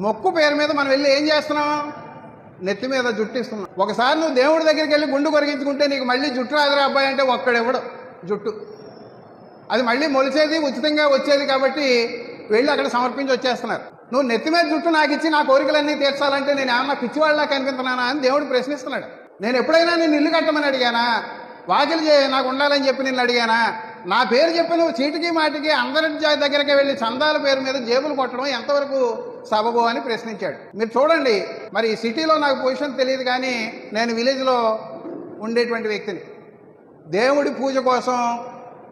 మొక్కు పేరు మీద మనం వెళ్ళి ఏం చేస్తున్నాం? నెత్తి మీద జుట్టు ఇస్తున్నాం ఒకసారి నువ్వు దేవుడి దగ్గరికి వెళ్ళి గుండు కొరిగించుకుంటే నీకు మళ్ళీ జుట్టు రాదురా అబ్బాయి అంటే ఒక్కడెవడు? జుట్టు. అది మళ్ళీ మొలిచేది ఉచితంగా వచ్చేది కాబట్టి వెళ్ళి అక్కడ సమర్పించి వచ్చేస్తున్నారు. నువ్వు నెత్తి మీద జుట్టు నాకు ఇచ్చి నా కోరికలన్నీ తీర్చాలంటే నేను ఏమన్నా పిచ్చివాళ్ళలా కనిపిస్తున్నానా అని దేవుడు ప్రశ్నిస్తున్నాడు. నేను ఎప్పుడైనా నేను ఇల్లు కట్టమని అడిగానా? వాకిలి చే నాకు ఉండాలని చెప్పి నిన్ను అడిగానా? నా పేరు చెప్పి నువ్వు చీటికి మాటికి అందరి దగ్గరికి వెళ్ళి చందాల పేరు మీద జేబులు కొట్టడం ఎంతవరకు సబబు అని ప్రశ్నించాడు. మీరు చూడండి మరి సిటీలో నాకు పొజిషన్ తెలియదు కానీ నేను విలేజ్లో ఉండేటువంటి వ్యక్తిని. దేవుడి పూజ కోసం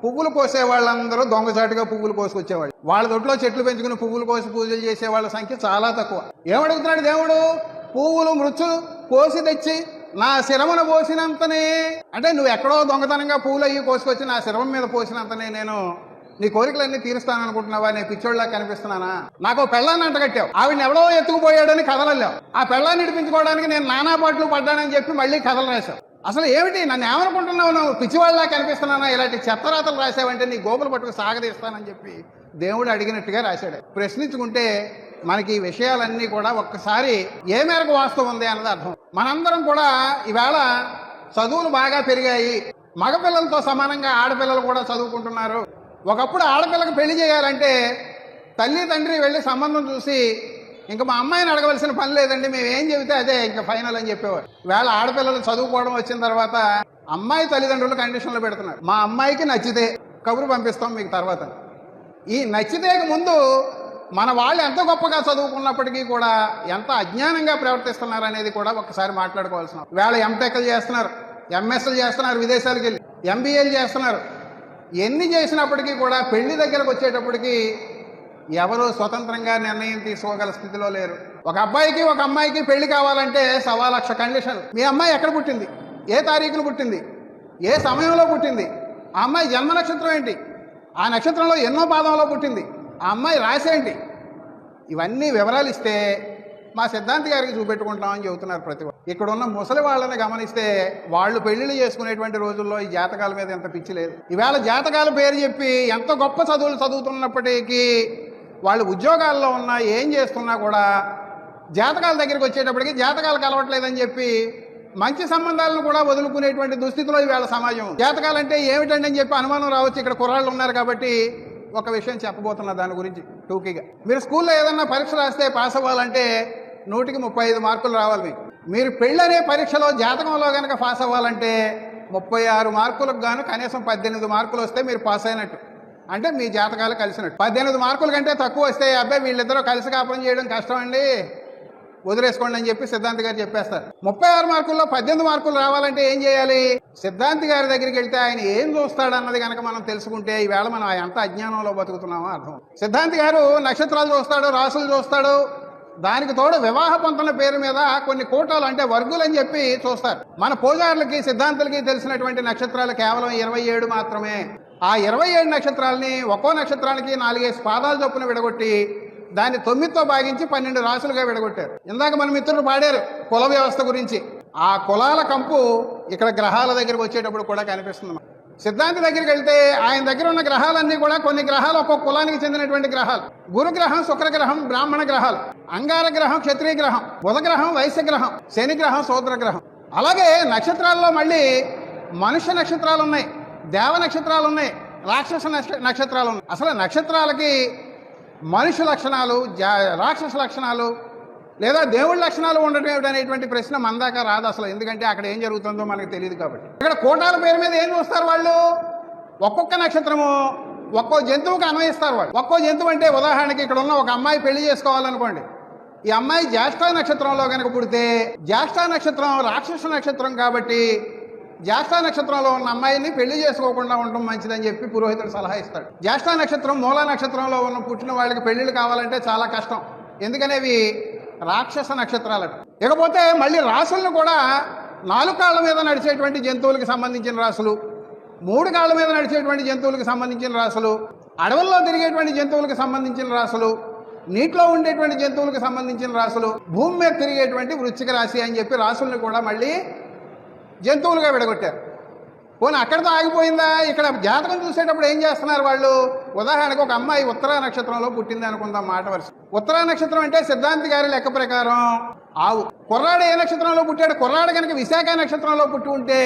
పువ్వులు కోసే వాళ్ళందరూ దొంగచాటుగా పువ్వులు కోసుకొచ్చేవాళ్ళు. వాళ్ళ దొడ్లో చెట్లు పెంచుకుని పువ్వులు కోసి పూజలు చేసే వాళ్ళ సంఖ్య చాలా తక్కువ. ఏమడుగుతున్నాడు దేవుడు? పువ్వులు మృత్యు కోసి తెచ్చి నా శిరమును పోసినంతనే అంటే నువ్వు ఎక్కడో దొంగతనంగా పువ్వులు అయ్యి కోసుకొచ్చి నా శిరమం మీద పోసినంతనే నేను నీ కోరికలన్నీ తీరుస్తాను అనుకుంటున్నావా నేను పిచ్చోళ్ళ కనిపిస్తున్నానా? నాకు పెళ్ళాన్ని అంటగట్టావు ఆవిడని ఎవడో ఎత్తుకుపోయాడని కథలల్లావు ఆ పెళ్ళాన్ని ఇడిపించుకోవడానికి నేను నానా పాటలు పడ్డానని చెప్పి మళ్ళీ కథలు రాశావు. అసలు ఏమిటి? నన్ను ఏమనుకుంటున్నావు? నువ్వు పిచ్చివాళ్ళలా కనిపిస్తున్నానా? ఇలాంటి చెత్తరాతలు రాసావంటే నీ గోపులు పట్టుకు సాగదీస్తానని చెప్పి దేవుడు అడిగినట్టుగా రాశాడు. ప్రశ్నించుకుంటే మనకి ఈ విషయాలన్నీ కూడా ఒక్కసారి ఏ మేరకు వాస్తవం ఉంది అన్నది అర్థం. మనందరం కూడా ఈవేళ చదువులు బాగా పెరిగాయి. మగపిల్లలతో సమానంగా ఆడపిల్లలు కూడా చదువుకుంటున్నారు. ఒకప్పుడు ఆడపిల్లకి పెళ్ళి చేయాలంటే తల్లి తండ్రి వెళ్ళి సంబంధం చూసి ఇంకా మా అమ్మాయిని అడగవలసిన పని లేదండి మేము ఏం చెబితే అదే ఇంకా ఫైనల్ అని చెప్పేవారు. వేళ ఆడపిల్లలు చదువుకోవడం వచ్చిన తర్వాత అమ్మాయి తల్లిదండ్రులు కండిషన్లు పెడుతున్నారు. మా అమ్మాయికి నచ్చితే కబురు పంపిస్తాం మీకు తర్వాత ఈ నచ్చితే ముందు మన వాళ్ళు ఎంత గొప్పగా చదువుకున్నప్పటికీ కూడా ఎంత అజ్ఞానంగా ప్రవర్తిస్తున్నారు అనేది కూడా ఒకసారి మాట్లాడుకోవాల్సిన వేళ ఎంటెక్లు చేస్తున్నారు ఎంఎస్లు చేస్తున్నారు విదేశాలకు వెళ్ళి ఎంబీఏలు చేస్తున్నారు. ఎన్ని చేసినప్పటికీ కూడా పెళ్ళి దగ్గరకు వచ్చేటప్పటికి ఎవరు స్వతంత్రంగా నిర్ణయం తీసుకోగల స్థితిలో లేరు. ఒక అబ్బాయికి ఒక అమ్మాయికి పెళ్ళి కావాలంటే సవా లక్ష కండిషన్ మీ అమ్మాయి ఎక్కడ పుట్టింది? ఏ తారీఖున పుట్టింది? ఏ సమయంలో పుట్టింది? ఆ అమ్మాయి జన్మ నక్షత్రం ఏంటి? ఆ నక్షత్రంలో ఎన్నో పాదంలో పుట్టింది? ఆ అమ్మాయి రాసేంటి? ఇవన్నీ వివరాలు ఇస్తే మా సిద్ధాంతి గారికి చూపెట్టుకుంటామని చెబుతున్నారు ప్రతి ఇక్కడ ఉన్న ముసలి వాళ్ళని గమనిస్తే వాళ్ళు పెళ్ళిళ్ళు చేసుకునేటువంటి రోజుల్లో ఈ జాతకాల మీద ఎంత పిచ్చి లేదు. ఈవేళ జాతకాల పేరు చెప్పి ఎంత గొప్ప చదువులు చదువుతున్నప్పటికీ వాళ్ళు ఉద్యోగాల్లో ఉన్నా ఏం చేస్తున్నా కూడా జాతకాల దగ్గరికి వచ్చేటప్పటికి జాతకాలు కలవట్లేదని చెప్పి మంచి సంబంధాలను కూడా వదులుకునేటువంటి దుస్థితిలో ఈవేళ సమాజం జాతకాలంటే ఏమిటండి అని చెప్పి అనుమానం రావచ్చు. ఇక్కడ కుర్రాళ్ళు ఉన్నారు కాబట్టి ఒక విషయం చెప్పబోతున్నా దాని గురించి. టూకీగా మీరు స్కూల్లో ఏదన్నా పరీక్ష రాస్తే పాస్ అవ్వాలంటే నూటికి ముప్పై ఐదు మార్కులు రావాలి మీకు. మీరు పెళ్ళనే పరీక్షలో జాతకంలో కనుక పాస్ అవ్వాలంటే ముప్పై ఆరు మార్కులకు గాను కనీసం పద్దెనిమిది మార్కులు వస్తే మీరు పాస్ అయినట్టు. అంటే మీ జాతకాలు కలిసినట్టు. పద్దెనిమిది మార్కుల కంటే తక్కువ వస్తే అబ్బాయి వీళ్ళిద్దరూ కలిసి కాపురం చేయడం కష్టం అండి వదిలేసుకోండి అని చెప్పి సిద్ధాంతి గారు చెప్పేస్తారు. ముప్పై ఆరు మార్కుల్లో పద్దెనిమిది మార్కులు రావాలంటే ఏం చేయాలి? సిద్ధాంతి గారి దగ్గరికి వెళ్తే ఆయన ఏం చూస్తాడన్నది కనుక మనం తెలుసుకుంటే ఈవేళ మనం ఎంత అజ్ఞానంలో బతుకుతున్నామో అర్థం. సిద్ధాంతి గారు నక్షత్రాలు చూస్తాడు రాసులు చూస్తాడు. దానికి తోడు వివాహ పంతుల పేరు మీద కొన్ని కోటాలు అంటే వర్గులు అని చెప్పి చూస్తారు. మన పూజారులకి సిద్ధాంతులకి తెలిసినటువంటి నక్షత్రాలు కేవలం ఇరవై ఏడు మాత్రమే. ఆ ఇరవై ఏడు నక్షత్రాలని ఒక్కో నక్షత్రానికి నాలుగైదు పాదాలు చొప్పున విడగొట్టి దాన్ని తొమ్మిదితో భాగించి పన్నెండు రాసులుగా విడగొట్టారు. ఇందాక మన మిత్రులు పాడారు కుల వ్యవస్థ గురించి. ఆ కులాల కంపు ఇక్కడ గ్రహాల దగ్గరికి వచ్చేటప్పుడు కూడా కనిపిస్తుంది సిద్ధాంతి దగ్గరికి వెళ్తే ఆయన దగ్గర ఉన్న గ్రహాలన్నీ కూడా కొన్ని గ్రహాలు ఒక్కొక్క కులానికి చెందినటువంటి గ్రహాలు. గురుగ్రహం శుక్రగ్రహం బ్రాహ్మణ గ్రహాలు. అంగార గ్రహం క్షత్రియ గ్రహం బుధగ్రహం వైశ్య గ్రహం శని గ్రహం సోదర గ్రహం. అలాగే నక్షత్రాల్లో మళ్ళీ మనుష్య నక్షత్రాలు ఉన్నాయి దేవ నక్షత్రాలు ఉన్నాయి రాక్షస నక్ష- నక్షత్రాలు ఉన్నాయి. అసలు నక్షత్రాలకి మనిషి లక్షణాలు జా- రాక్షస లక్షణాలు లేదా దేవుడి లక్షణాలు ఉండటం ఏమిటి అనేటువంటి ప్రశ్న మందాక రాదు అసలు. ఎందుకంటే అక్కడ ఏం జరుగుతుందో మనకు తెలియదు కాబట్టి. ఇక్కడ కోటాల పేరు మీద ఏం చూస్తారు వాళ్ళు? ఒక్కొక్క నక్షత్రము ఒక్కో జంతువుకి అన్వయిస్తారు వాళ్ళు. ఒక్కో జంతువు అంటే ఉదాహరణకి ఇక్కడ ఉన్న ఒక అమ్మాయి పెళ్ళి చేసుకోవాలనుకోండి. ఈ అమ్మాయి జ్యేష్ఠ నక్షత్రంలో కనుక పుడితే జ్యేష్ఠ నక్షత్రం రాక్షస నక్షత్రం కాబట్టి జ్యేష్ఠ నక్షత్రంలో ఉన్న అమ్మాయిని పెళ్ళి చేసుకోకుండా ఉండడం మంచిదని చెప్పి పురోహితుడు సలహా ఇస్తాడు. జ్యేష్ఠ నక్షత్రం మూల నక్షత్రంలో ఉన్న పుట్టిన వాళ్ళకి పెళ్ళిళ్ళు కావాలంటే చాలా కష్టం. ఎందుకనేవి రాక్షస నక్షత్రాలట. ఇకపోతే మళ్ళీ రాసులను కూడా నాలుగు కాళ్ళ మీద నడిచేటువంటి జంతువులకు సంబంధించిన రాసులు మూడు కాళ్ళ మీద నడిచేటువంటి జంతువులకు సంబంధించిన రాసులు అడవుల్లో తిరిగేటువంటి జంతువులకు సంబంధించిన రాసులు నీటిలో ఉండేటువంటి జంతువులకు సంబంధించిన రాసులు భూమి మీద తిరిగేటువంటి వృచ్చిక రాశి అని చెప్పి రాసులను కూడా మళ్ళీ జంతువులుగా విడగొట్టారు. పోనీ అక్కడితో ఆగిపోయిందా? ఇక్కడ జాతకం చూసేటప్పుడు ఏం చేస్తున్నారు వాళ్ళు? ఉదాహరణకు ఒక అమ్మాయి ఉత్తర నక్షత్రంలో పుట్టింది అనుకుందాం మాట వరుస. ఉత్తరా నక్షత్రం అంటే సిద్ధాంతి గారి లెక్క ప్రకారం ఆవు. కుర్రాడు ఏ నక్షత్రంలో పుట్టాడు? కుర్రాడు కనుక విశాఖ నక్షత్రంలో పుట్టి ఉంటే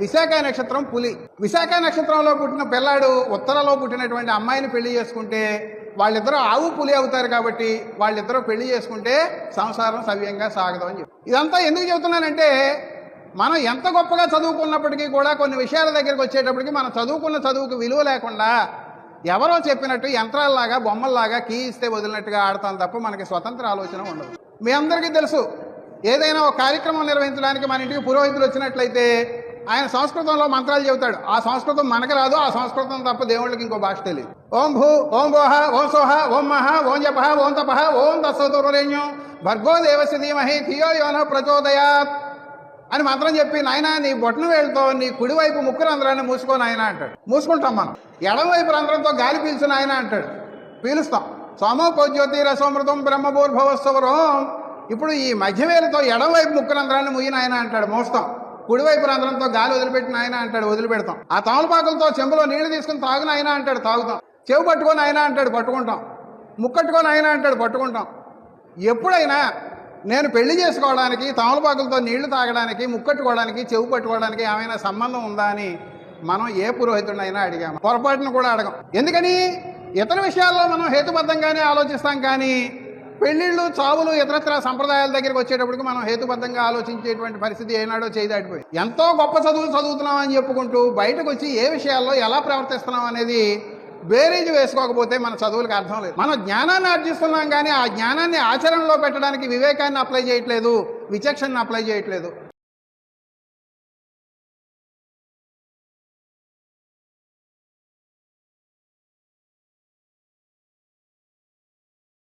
విశాఖ నక్షత్రం పులి. విశాఖ నక్షత్రంలో పుట్టిన పిల్లాడు ఉత్తరలో పుట్టినటువంటి అమ్మాయిని పెళ్ళి చేసుకుంటే వాళ్ళిద్దరూ ఆవు పులి అవుతారు కాబట్టి వాళ్ళిద్దరూ పెళ్ళి చేసుకుంటే సంసారం సవ్యంగా సాగదు అని చెప్పి. ఇదంతా ఎందుకు చెబుతున్నానంటే మనం ఎంత గొప్పగా చదువుకున్నప్పటికీ కూడా కొన్ని విషయాల దగ్గరికి వచ్చేటప్పటికి మనం చదువుకున్న చదువుకు విలువ లేకుండా ఎవరో చెప్పినట్టు యంత్రాల్లాగా బొమ్మల్లాగా కీ ఇస్తే వదిలినట్టుగా ఆడతాం తప్ప మనకి స్వతంత్ర ఆలోచన ఉండదు. మీ అందరికీ తెలుసు ఏదైనా ఒక కార్యక్రమం నిర్వహించడానికి మన ఇంటికి పురోహితులు వచ్చినట్లయితే ఆయన సంస్కృతంలో మంత్రాలు చెబుతాడు. ఆ సంస్కృతం మనకు రాదు ఆ సంస్కృతం తప్ప దేవుళ్ళకి ఇంకో భాష తెలియదు. ఓం భూ ఓం భోహ ఓం సోహ ఓం మహ ఓం జప ఓం తపహ ఓం తత్సతురేణ్యం భర్గో దేవస్య ధీమహి ధియో యోన ప్రచోదయాత్. అని మంత్రం చెప్పి నాయన నీ బొట్టను వేలుతో నీ కుడివైపు ముక్కు రంధ్రాన్ని మూసుకోని ఆయన అంటాడు. మూసుకుంటాం మనం. ఎడమవైపు రంధ్రంతో గాలి పీల్చు ఆయన అంటాడు. పీలుస్తాం. సోమోపో జ్యోతి రసోమృతం బ్రహ్మభూర్భవస్వరం ఇప్పుడు ఈ మధ్యవేలతో ఎడమవైపు ముక్కు రంధ్రాన్ని ముయ్యిన ఆయన అంటాడు. మోస్తాం. కుడివైపు రంధ్రంతో గాలి వదిలిపెట్టిన ఆయన అంటాడు. వదిలిపెడతాం. ఆ తమలపాకులతో చెంబులో నీళ్ళు తీసుకుని తాగు ఆయన అంటాడు. తాగుతాం. చెవు పట్టుకొని ఆయన అంటాడు. పట్టుకుంటాం. ముక్కట్టుకొని ఆయన అంటాడు. పట్టుకుంటాం. ఎప్పుడైనా నేను పెళ్ళి చేసుకోవడానికి తమలపాకులతో నీళ్ళు తాగడానికి ముక్కట్టుకోవడానికి చెవు పట్టుకోవడానికి ఏమైనా సంబంధం ఉందా అని మనం ఏ పురోహితుడినైనా అడిగాము పొరపాటును కూడా అడగం. ఎందుకని? ఇతర విషయాల్లో మనం హేతుబద్ధంగానే ఆలోచిస్తాం కానీ పెళ్ళిళ్ళు చావులు ఇతరత్ర సంప్రదాయాల దగ్గరికి వచ్చేటప్పటికి మనం హేతుబద్ధంగా ఆలోచించేటువంటి పరిస్థితి ఏనాడో చేయదాటిపోయి ఎంతో గొప్ప చదువులు చదువుతున్నాం అని చెప్పుకుంటూ బయటకు వచ్చి ఏ విషయాల్లో ఎలా ప్రవర్తిస్తున్నాం అనేది బేరీజు వేసుకోకపోతే మన చదువులకు అర్థం లేదు. మనం జ్ఞానాన్ని ఆర్జిస్తున్నాం కానీ ఆ జ్ఞానాన్ని ఆచరణలో పెట్టడానికి వివేకాన్ని అప్లై చేయట్లేదు విచక్షణను అప్లై చేయట్లేదు.